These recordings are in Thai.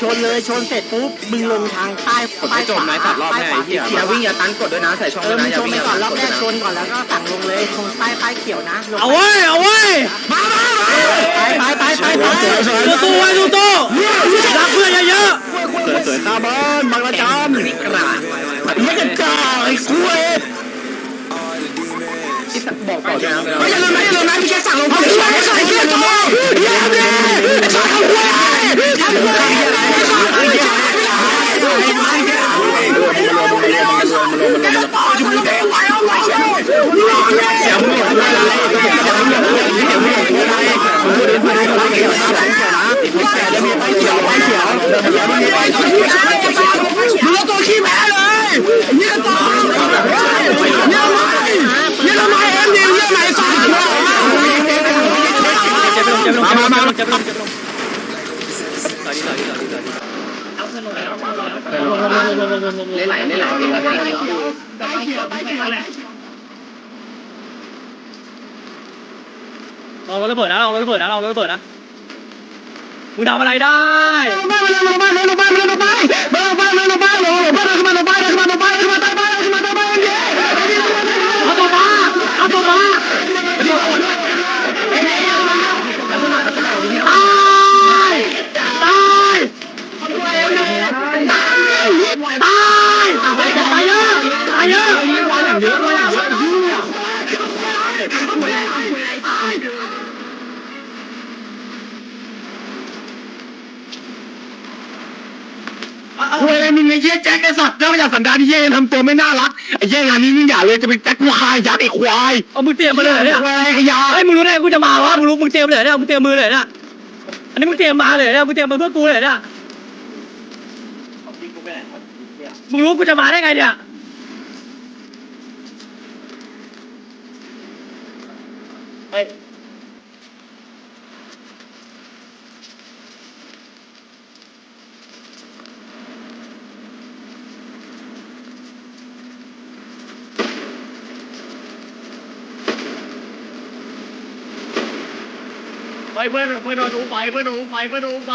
ชนเลยชนเสร็จปุ๊บมึงลงทางใต้กดไม่จบนะตัดรอบแน่ไอ้เหี้ยอย่าวิ่งอย่าตันกดด้วยนะใส่ช่องเอด้อวยมึนะงอย่าชนวิ่งไปอย่าก่อนรอบตันกดแรด้วยกนะชนก่อนแล้วก็สั่งลงเลยตรงใต้ป้ายเขียวนะลงเอาเว้ยเอาเว้ยไปไปไปไปไปสู้ตู้ไว้สู้ตู้รักเพื่อนเยอะสวยๆข้าบ้านบางระจัน ไม่อย่าลืม่ะอย่าลืมนะพี่แค่สั่งลงเขาช่วยให้ใส่เกียร์ตรงเยี่ยมเลยไอ้สัตว์เาควายทำควายไอ้สัตว์ ไหลไหลไหลลองรถระเบิดนะลองรถระเบิดนะลองรถระเบิดนะมึงทำอะไรได้เอาตัวมาเอาตัวมาแล้วบ้าบ้าแล้วบ้าแล้วบ้าแล้วบ้าแล้วบ้าแล้วบ้าแล้วบ้าแล้วบ้าแล้วบ้าแล้วบ้าแล้วบ้าแล้ว ตายตายเยอะตายเยอะคุยอะไรมึงไอ้เหี้ยแจ็คไอ้สัตว์แล้วมาจากสันดานที่เหี้ยทำตัวไม่น่ารักไอ้เหี้ยงานนี้มึงอย่าเลยจะเป็นแจ็คผู้คายยัดไอ้ควายเอามึงเตรียมมาเลยเนี่ยควายขยะไอ้มึงรู้ได้กูจะมาวะมึงรู้มึงเตรียมเลยเนี่ยมึงเตรียมมือเลยเนี่ยอันนี้มึงเตรียมมาเลยเนี่ยมึงเตรียมมาเพื่อกูเลยเนี่ย มึงรู้กูจะมาได้ไงเนี่ย ไอไปเพื่อนเพื่อนโดนหนูไปเพื่อนโดนหนูไปเพื่อนโดนหนูไป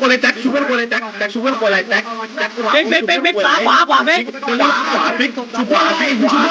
คนอะไรชูเปอร์คนอะไรแจ็คชูเปอร์คนอะไรแจ็คแจ็คชูเปอร์คนอะไรแจ็คแจ็คเบ๊กเบ๊กเบ๊กเบ๊กขวาขวาขวาเบ๊กขวาขวาบิ๊กชูขวาบิ๊กขวา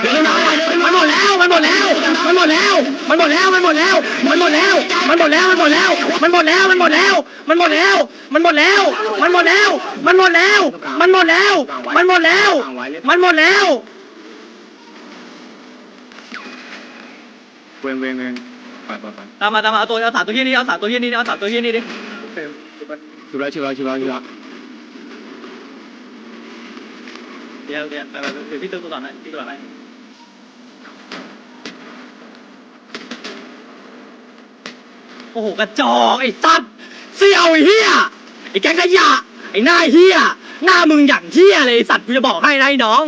เดี๋ยวนะมันหมดแล้ว มันหมดแล้ว มันหมดแล้ว มันหมดแล้ว มันหมดแล้ว มันหมดแล้ว มันหมดแล้ว มันหมดแล้ว มันหมดแล้ว มันหมดแล้ว มันหมดแล้ว มันหมดแล้ว มันหมดแล้ว มันหมดแล้ว มันหมดแล้ว มันหมดแล้ว มันหมดแล้วเวงเวงเวงไปไปไปตามมาตามมาเอาตัวเอาสามตัวที่นี่เอาสามตัวที่นี่เอาสามตัวที่นี่ดิ ชิวแล้วชิวแล้วชิวแล้วชิวแล้วเดี๋ยวเดี๋ยวไปไปเดี๋ยวพี่ตึ้งตัวต่อหน่อยพี่ตัวต่อหน่อยโอ้โหกระจอกไอ้สัตว์เสี่ยวไอ้เหี้ยไอ้แกงขยะไอ้หน้าเหี้ยหน้ามึงอย่างเหี้ยเลยไอ้สัตว์กูจะบอกให้นะไอ้น้อง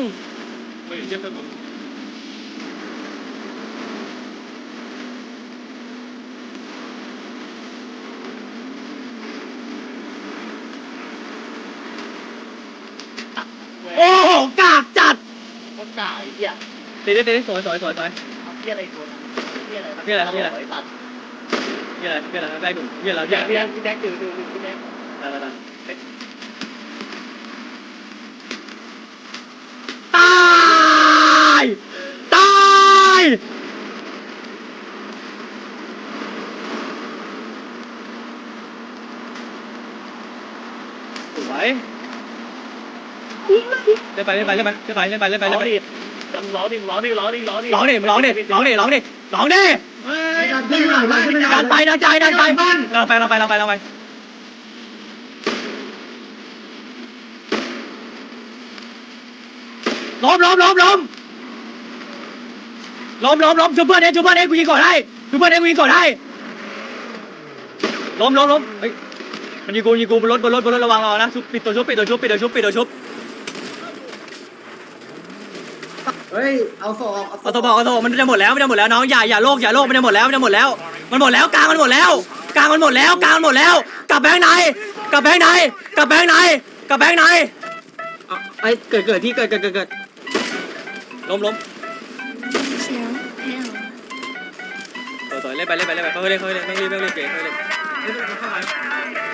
โอ้โหกากจัด คน ด่าไอ้เหี้ยตีดิตีดิสวยสวยสวยสวยเหี้ยอะไรตัวเหี้ยอะไรเหี้ยอะไรเหี้ยอะไรไอ้สัตว์เหี้ยอะไรเหี้ยอะไรได้หนุ่มเหี้ยอะไรแจ็เหี้ยคอะไรพี่แจ็คพี่แจ็คดูดูดูพี่แจ็คได้ได้ได้ตายตายสวย เล่นไปเล่นไปเล่นไปเล่นไปเล่นไปเล่นไปเล่นไปร้องดิร้องดิร้องดิร้องดิร้องดิร้องดิร้องดิร้องดิร้องดิเฮ้ยดันไปหน่อยดันไปหน่อยดันไปดันใจดันไปเราไปเราไปเราไปเราไปล้มล้มล้มล้มล้มล้มล้มชูเพื่อนเองชูเพื่อนเองกูยิงก่อนให้ชูเพื่อนเองกูยิงก่อนให้ล้มล้มล้มเฮ้ยมันยิงกูยิงกูบนรถบนรถบนรถระวังระวังนะชุบปิดตัวชุบปิดตัวชุบปิดตัวชุบปิดตัวชุบ เฮ้ย เอาโซ่เอาศเอาอกตับอกเอาโซ่บอกมันจะหมดแล้วมันจะหมดแล้วน้องอย่าอย่าโลกอย่าโลกมันจะหมดแล้วมันจะหมดแล้ว มันหมดแล้วกลางมันหมดแล้วกลางมันหมดแล้วกลางมันหมดแล้ว กลับแบงค์ไหนกลับแบงค์ไหนกลับแบงค์ไหนกลับแบงค์ไหนไอ้เกิดเกิดที่เกิดเกิดเกิดล้มล้มเชียวแพ้ต่อยเล่นไปเล่นไปเล่นไปค่อยๆเล่นค่อยๆเล่นไม่รีบไม่รีบเก่เค่อยๆเล่น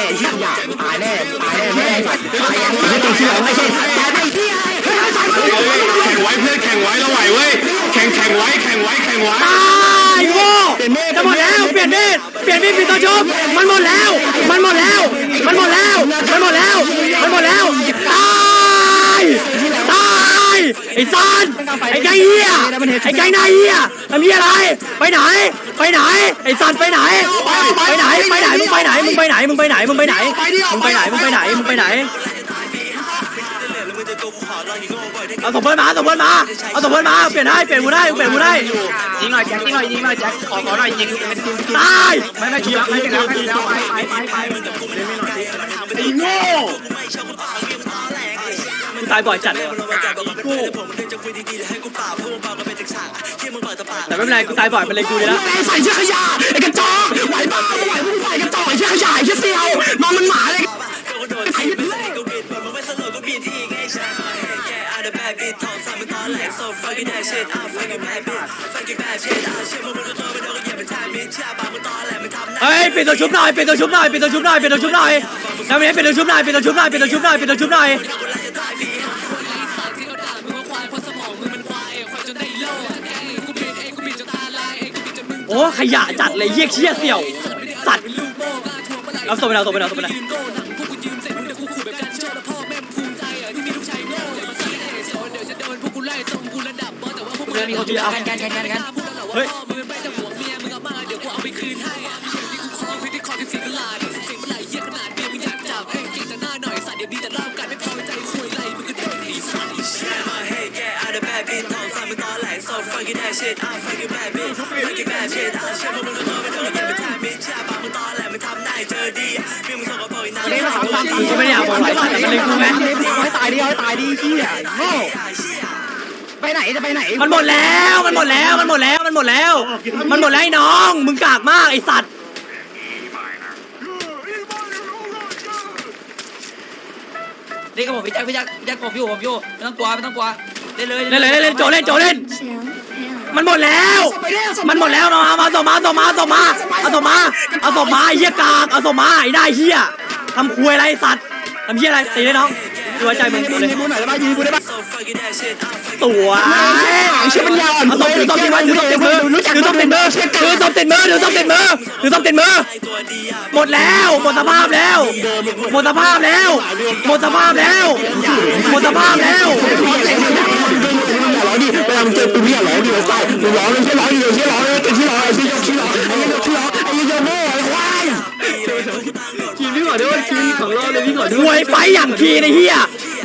น่ชิ้นใหญ่ตายแน่ตายแน่ไม่ได้สัตว์ตายไม่ต้องเชื่อไม่ใช่ตายไม่เที่ยแข่งไว้เพื่อนแข่งไว้เราไหวเว้ยแข่งแข่งไว้แข่งไว้แข่งไว้ตายโง่จะหมดแล้วเปลี่ยนมีดเปลี่ยนมีดปิดตัวชุบมันหมดแล้ว มันหมดแล้ว มันหมดแล้ว มันหมดแล้วมันหมดแล้วตายตายไอ้ซันไอ้ไก่เหี้ยไอ้ไก่นายเหี้ยทำเหี้ยอะไร ไปไหน ไปไหนไอ้ซันไปไหนไปไหนไปไหนมึงไปไหนมึงไปไหนมึงไปไหนมึงไปไหนมึงไปไหนมึงไปไหนมึงไปไหนเอาสมเพื่อนมาสมเพื่อนมาเอาสมเพื่อนมาเปลี่ยนได้เปลี่ยนกูได้เปลี่ยนกูได้ยิงหน่อยแจ็คยิงหน่อยยิงหน่อยแจ็คขอขอหน่อยยิงเป็นทีมตายไม่ไม่ชุบไม่เป็นแล้วไม่เป็นแล้วไปไปไปไปไอ้โง่ ตายบ่อยจัดเลยแต่ไม่เป็นไรกูตายบ่อยมันเลยกูดีแล้ใส่เชือกขยะไอ้กระจอกไหวบ้าไหวมึงไหวกระจอกไอ้เชือกขยะไอ้เชือกเซียวมองมันหมาเลยไอ้เหี้ยเฮ้ยปิดตัวชุบหน่อยปิดตัวชุบหน่อยปิดตัวชุบหน่อยปิดตัวชุบหน่อยแล้ววันนี้ปิดตัวชุบหน่อยปิดตัวชุบหน่อยปิดตัวชุบหน่อยปิดตัวชุบหน่อย โอ้ขยะจัดเลยเยี่ยเชี่ยเสี่ยวสัตว์เอาตัวไปเอาตัวไปเอาตัวไปเฮ้ยนี่มาสองสามกูก็ ไม่ได้อยากบอกหลายสัตว์แต่มันเลยกูไงให้ตายดิให้ตายดิขี้อะโง่ไปไหนจะไปไหนมันหมดแล้วมันหมดแล้วมันหมดแล้วมันหมดแล้ว มันหมดแล้วไอ้น้อง มึงกากมากไอ้สัตว์นี่นก็ผมพี่แจ็คพี่แจ็คพี่แจ็คผมอยู่ผมอยู่ไม่ต้องกลัวไม่ต้องกลัวเล่นเลยเล่นเลยเล่นเลยโจเล่นโจเล่น มันหมดแล้ว มันหมดแล้วน้องเอามาส่งมาส่งมาส่งมาเอาส่งมาเอาส่งมาไอ้เหี้ยกากเอาส่งมาไอ้ได้เหี้ย ทำควยอะไรไอ้สัตว์ทำเหี้ยอะไรตีเลยน้องดูใจมึงดูเลยยิงกูหน่อยได้ป่ะยิงกูได้ป่ะสวยเชื่อปัญญาอ่อนเอาส่งถือส่งติดมือถือส่งติดมือถือส่งติดมือถือส่งติดมือถือส่งติดมือถือส่งติดมือหมดแล้วหมดสภาพแล้วหมดสภาพแล้วหมดสภาพแล้วหมดสภาพแล้วร้องดิเวลามึงเจอกูเนี่ยร้องดิเลยใส่มึงร้องเลยใช่ร้องดิเลยใช่ร้องเลยเป็นที่ร้องไอ้ที่ที่ร้องไอ้ที่ที่ ขอด้วยทีมของเราเลยพี่ขอด้มวยวยไฟอย่างทีในเฮีย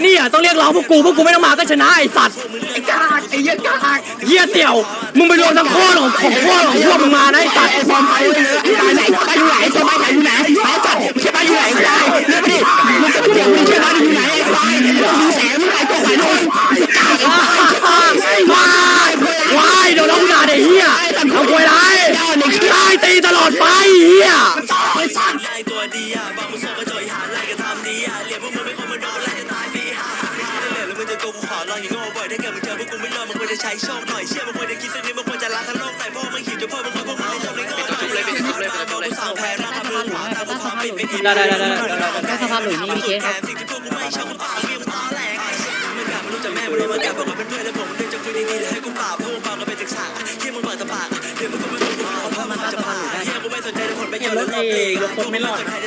เนี่ยต้องเรียกร้องพวกกูพวกกูไม่ต้องมาก็ชนะไอ้สัตว์ไอ้กากไอ้เหี้ยกากเฮียเสี่ยวมึงไปรวมทั้งโคตรของของโคตรของพวกมึงมานะไอ้สัตว์ไอ้ฟอมไปเลยไอ้ตายไหนไปอยู่ไหนสบายไหนอยู่ไหนไอ้สัตว์ใช่ไหมอยู่ไหนไม่ได้เรื่องไม่ดิมึงจะเดี๋ยวมึงใช่ไหมอยู่ไหนไอ้ควายมึงแสงมึงไอ้ตัวสายนนว้ายว้ายโดนน้องด่าเด็กเฮียเอาควยไรตายตีตลอดไปเฮีย ได้ได้ได้ได้ได้ได้แค่สภาพหลุยนี่มีเคสครับเ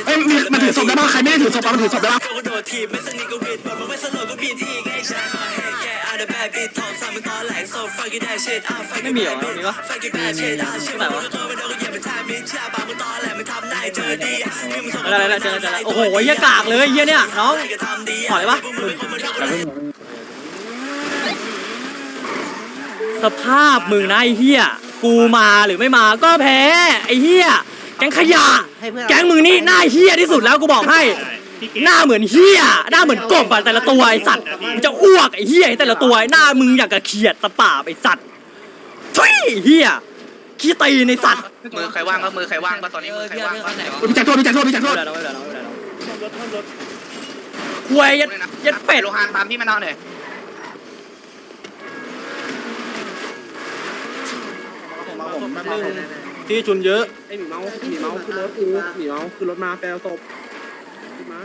เอ้ยมันถือศพได้ป่ะใครไม่ได้ถือศพป่ะมันถือศพได้ป่ะไม่สบี่กยรองนไหลก็อไม่เบี่ยงหรอเจออะไรโอ้โหเยี่ยกากเลยเยี่ยเนี่ยน้องขอได้ปะสภาพมึงนะไอ้เหี้ยกูมาหรือไม่มาก็แพ้ไอ้เหี้ย แก๊งขยะแก๊งมึงนี่หน้าเหี้ยที่สุดแล้วกูบอกให้ หน้าเหมือนเหี้ยหน้าเหมือนกบอะแต่ละตัวไอสัตว์มึงจะอ้วกไอเหี้ยแต่ละตัวหน้ามึงอยากกับเขียดตะป่าบไอสัตว์ทุยเหี้ยขี้ตีในสัตว์มือใครว่างก็มือใครว่างก็ตอนนี้มือใครว่างก็มีจักรโทษมีจักรโทษมีจักรโทไม่ษเป็นไรไม่เป็นไรไม่เป็นไรควยยัดยัดเป็ดโลหานตามพี่มานอนหน่อย ที่จุนเยอะไอ้หมีเมาส์หมีเมาส์ขึ้นรถกูหมีเมาส์ขึ้นรถมาแปลศพขึ้นมา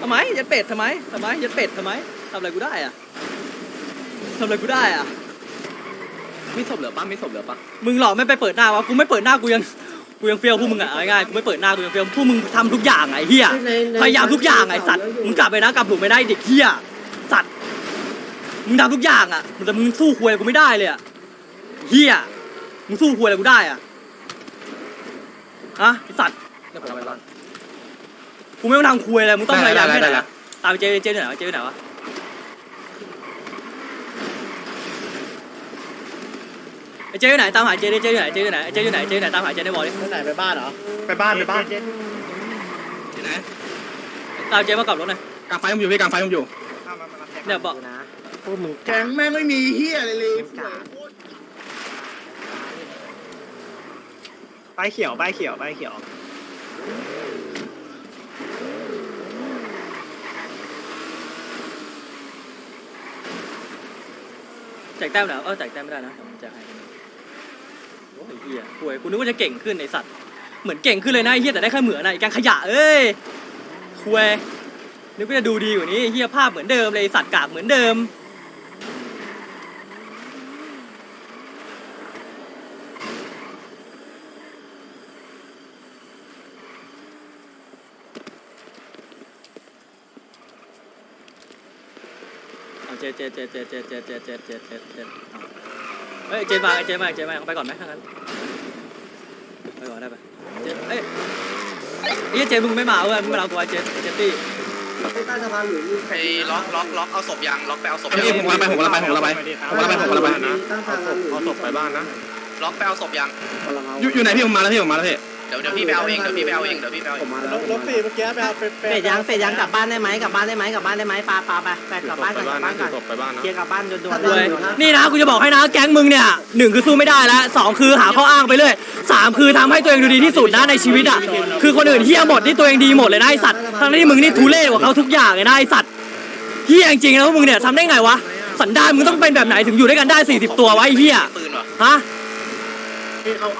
ทำไมยัดเป็ดทำไมทำไมยัดเป็ดทำไมทำอะไรกูได้อะทำอะไรกูได้อะมีศพเหลือปะมีศพเหลือปะมึงหลอกไม่ไปเปิดหน้าวะกูไม่เปิดหน้ากูยังกูยังเฟี้ยวพวกมึงอะเอาง่ายๆกูไม่เปิดหน้ากูยังเฟี้ยวพวกมึงทำทุกอย่างไอ้เหี้ยพยายามทุกอย่างไอ้สัตว์มึงกลับไปนะกลับหลุมไม่ได้เด็กเหี้ยสัตว์มึงทำทุกอย่างอะแต่มึงสู้ควยกูไม่ได้เลยอะ เหี้ยมึงสู้ควยอะไรกูได้อะฮะไอ้สัตว์เดี๋ยวผมเอาไปบ้านกูไม่ต้องทำควยเลยมึงต้องพยายามแค่ไหนอะตามไปเจเจอยู่ไหนวะเจอยู่ไหนวะไอ้เจอยู่ไหนตามหาเจดิเจอยู่ไหนเจอยู่ไหนเจอยู่ไหนเจอยู่ไหนตามหาเจในบอลดิไปไหนไปบ้านเหรอไปบ้านไปบ้านตามเจมากลับรถหน่อยกลางไฟมันอยู่พี่กลางไฟมันอยู่เนี่ยบอกแกงแม่งไม่มีเฮียเลยเลย ป้ายเขียวป้ายเขียวป้ายเขียว แจกแต้มเหรอเออแจกแต้มไม่ได้นะเดี๋ยวผมแจกให้โอ้ยเฮียป่วยกูนึกว่าจะเก่งขึ้นไอสัตว์ เหมือนเก่งขึ้นเลยนะไอ้เฮียแต่ได้แค่เหมือนนะไอ้แกงขยะเอ้ยคุยนึกว่าจะดูดีกว่านี้ไอ้เฮียภาพเหมือนเดิมเลยไอ้สัตว์กากเหมือนเดิม เอาเจ็ดเจ็ดเจเจเจเจเจเจเจเจเจเอาเฮ้ยเจนมาเจนมาเจนมาไปก่อนไหมถ้างั้นไปก่อนได้ปะเจนเอ้ยไอ้เหี้ยเจมึงไม่มาเว้ยมึงมาเอากูไว้เจนเจนตี้ไอ้ล็อกล็อกล็อกเอาศพยางล็อกไปเอาศพพี่ผมลังไปผมกำลังไปผมกำลังไปผมกำลังไปผมกำลังไปนะเอาศพไปบ้านนะล็อกไปเอาศพยางอยู่อยู่ไหนพี่ผมมาแล้วพี่ผมมาแล้วพี่ เดี๋ยวเดี๋ยวพี่ไปเอาเองเดี๋ยวพี่ไปเอาเองเดี๋ยวพี่ไปเอาเองรถสี่เมื่อกี้ไปเอาไปเสร็จยังเสร็จยังกลับบ้านได้ไหมกลับบ้านได้ไหมกลับบ้านได้ไหมปาปาไปไปกลับบ้านก่อนกลับบ้านก่อนศพไปบ้านนะเคลียร์กลับบ้านด่วนเว้ยนี่นะกูจะบอกให้นะแก๊งมึงเนี่ยหนึ่งคือสู้ไม่ได้แล้วสองคือหาข้ออ้างไปเรื่อยสามคือทำให้ตัวเองดูดีที่สุดนะในชีวิตอะคือคนอื่นเฮี้ยหมดนี่ตัวเองดีหมดเลยนะไอสัตว์ทั้งที่มึงนี่ทุเรศกว่าเขาทุกอย่างเลยนะไอสัตว์เฮี้ยจริงๆนะพวกมึงเนี่ยทำได้ไงวะสันดานมึงต้องเป็นแบบไหนถึงอยู่ด้วยกันได้ 40 ตัววะไอ้เฮี้ยปืนเหรอฮะ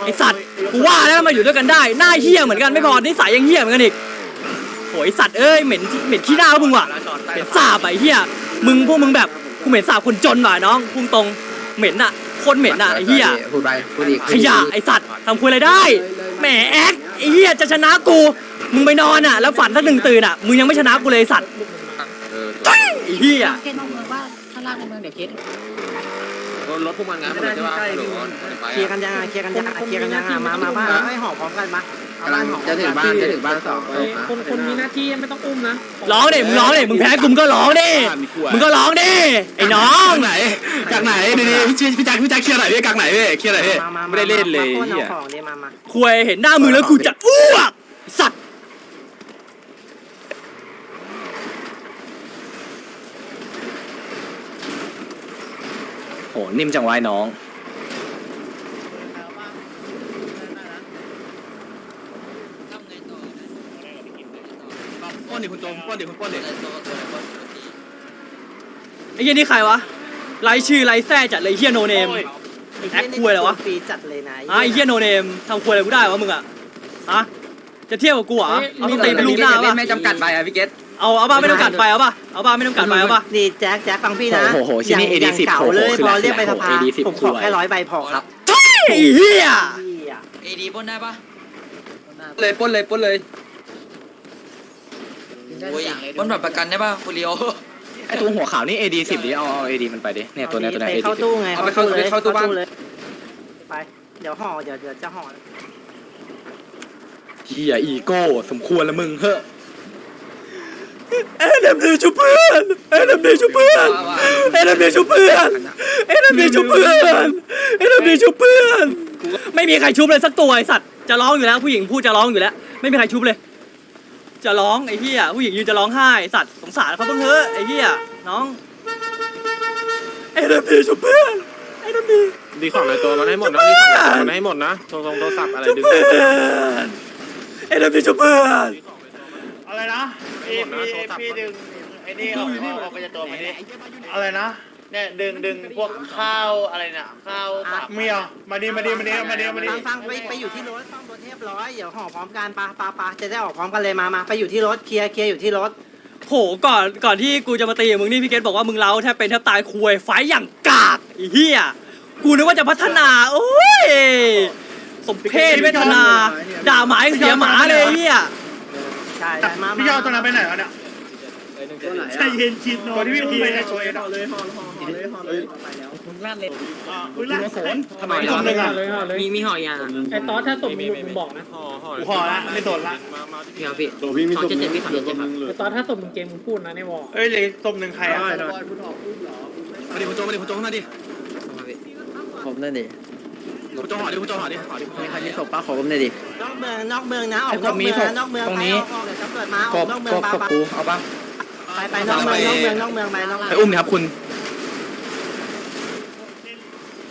ไอสัตว์กูว่าแล้วมาอยู่ด้วยกันได้หน้าเฮี้ยเหมือนกันไม่พอนิสัยยังเฮี้ยเหมือนกันอีกโหยสัตว์เอ้ยเหม็นเหม็นขี้หน้าพวกมึงว่ะแล้วจอดใต้เหม็นสาบอะไอ้เหี้ยมึงพวกมึงแบบกูเหม็นสาบคนจนหน่อยน้องพุ่งตรงเหม็นอะโคนเหม็นอะไอ้เหี้ยพูดไปพูดอีกขยะไอ้สัตว์ทำคุยอะไรได้แหมแอ๊กไอ้เหี้ยจะชนะกู มึงไปนอนอะแล้วฝันสักหนึ่งตื่นอะมึงยังไม่ชนะกูเลยไอ้สัตว์จ้อยไอ้เหี้ยเคสนอกเมืองว่าข้างล่างในเมืองเดี๋ยวเคส รถพวกมันงานหมดเลยใช่ปะหรือว่าไปๆเคลียร์กันยังอะเคลียร์กันยังอะเคลียร์กันยังอะมามาบ้านให้ห่อพร้อมกันมาเอาบ้านห่อจะถึงบ้านจะถึงบ้านสองคนคนมีหน้าที่ไม่ต้องอุ้มนะร้องดิมึงร้องดิมึงแพ้กูมึงก็ร้องดิมึงก็ร้องดิไอ้น้องกไหนกลางไหนดีดีพี่พี่แจ็คพี่แจ็คเคลียร์หน่อยพี่กลางไหนพี่เคลียร์หน่อยพี่มามาไม่ได้เล่นเลยมาเฮียเอาของดิมามาคุยเห็นหน้ามึงแล้วกูจะอ้วกสัตว์ หนิ่มจังวายน้อง ป้อนดิคุณโจมป้อนดิคุณป้อนดิไอ้เหี้ยนี่ใครวะไลชื่อไลแท้จัดเลยเหี้ยโนเนม แอคคุยเหรอวะ ฟรีจัดเลยนะอะไอ้เหี้ยโนเนมทำคุยอะไรกูได้วะมึงอะฮะจะเทียบกับกูเหรอเอาต้องตีเป็นรูปหน้าป่ะไม่จำกัดไปอะพี่เกตเอาเอาบ้าไม่ต้องกัดไปเอาป่ะ เอาบ้าไม่ต้องกัดไปเอาป่ะ นี่แจ็คแจ็คฟังพี่นะโอ้โหชิ้นนี้อย่าง AD10 อย่างเก่าเลยโอ้โหพอเรียกไปสภา AD10 ผมขอแค่ร้อยใบพอครับไอ้เหี้ยเหี้ยเอดีปนได้ปะเลยปล้นเลยปล้นเลยโอ้ยปนแบบประกันได้ปะฟูริโอไอตัวหัวขาวนี่ AD สิบดิเอาเอา AD มันไปดิเนี่ยตัวเนี้ยตัวเนี้ย ไป AD เข้าสิบตู้ไงเอาไปเข้าไปเข้าตู้บ้าน เลยไปเดี๋ยวห่อเดี๋ยวเดี๋ยวจะห่อเฮียอีโก้สมควรละมึงเฮ้อ เอ็มดีชุบเพื่อนเอ็มดีชุบเพื่อนเอ็มดีชุบเพื่อนเอ็มดีชุบเพื่อนเอ็มดีชุบเพื่อน ไม่มีใครชุบเลยสักตัวไอสัตว์จะร้องอยู่แล้ว ผู้หญิงพูดจะร้องอยู่แล้ว ไม่มีใครชุบเลย จะร้องไอ้เหี้ยผู้หญิงยืนจะร้องไห้สัตว์สงสารเขาบ้างเถอะไอ้เหี้ยน้องเอ็มดีชุบเพื่อนเอ็มดีดีของในตัวมันให้หมดนะดีของในตัวมันให้หมดนะโทรโทรศัพท์อะไรดึงเอนเอ็มดีชุบเพื่อน อะไรนะพี่พี่พี่ดึงไอ้นี่ออกออกไปจากตัวมันนี่อะไรนะเนี่ยดึงดึงพวกข้าวอะไรเนี่ยข้าวเมียมาดีมาดีมาดีมาดีมาดีฟังฟังไปไปอยู่ที่รถซ่อมรถเรียบร้อยเดี๋ยวห่อพร้อมกันปะปะปะจะได้ออกพร้อมกันเลยมามาไปอยู่ที่รถเคลียร์เคลียร์อยู่ที่รถโหก่อนก่อนที่กูจะมาตีกับมึงนี่พี่เกตบอกว่ามึงเล้าแทบเป็นแทบตายคุยไฟอย่างกากไอ้เหี้ยกูนึกว่าจะพัฒนาโอ้ยสมเพศเวทนา ด่าหมายังเสียหมาเลยไอ้เหี้ย ใช่ใช่มามาพี่ยอดตรงนั้นไปไหนวะเนี่ยใจเย็นชิดนอนที่พี่อุ้มไปในโชยเลยโสนทำไมตรงนึงอะมีมีห่อยางไอ้ตอสถ้าสมมติมึงบอกนะกูขอละไม่สนละพี่ครับพี่สองเจ็ดเจ็ดพี่สองเจ็ดเจ็ดครับตอนถ้าสมมึงเกมมึงพูดนะในวอเอ้ยเลยสมหนึ่งใครอะมาดิคุณโจมาดิคุณโจมาดิผมนั่นดิ คุณโจห่อดิคุณโจห่อดิห่อดิมีใครมีศพป้าขอผมหน่อยดิ นอกเมืองนอกเมืองนะออกนอกเมืองนะนอกเมืองไปออกออกเดี๋ยวจะเปิดมาออกนอกเมืองปะปะเอาป่ะไปไปนอกเมืองนอกเมืองนอกเมืองไปนอกเมือง ไปอุ้มดิครับคุณ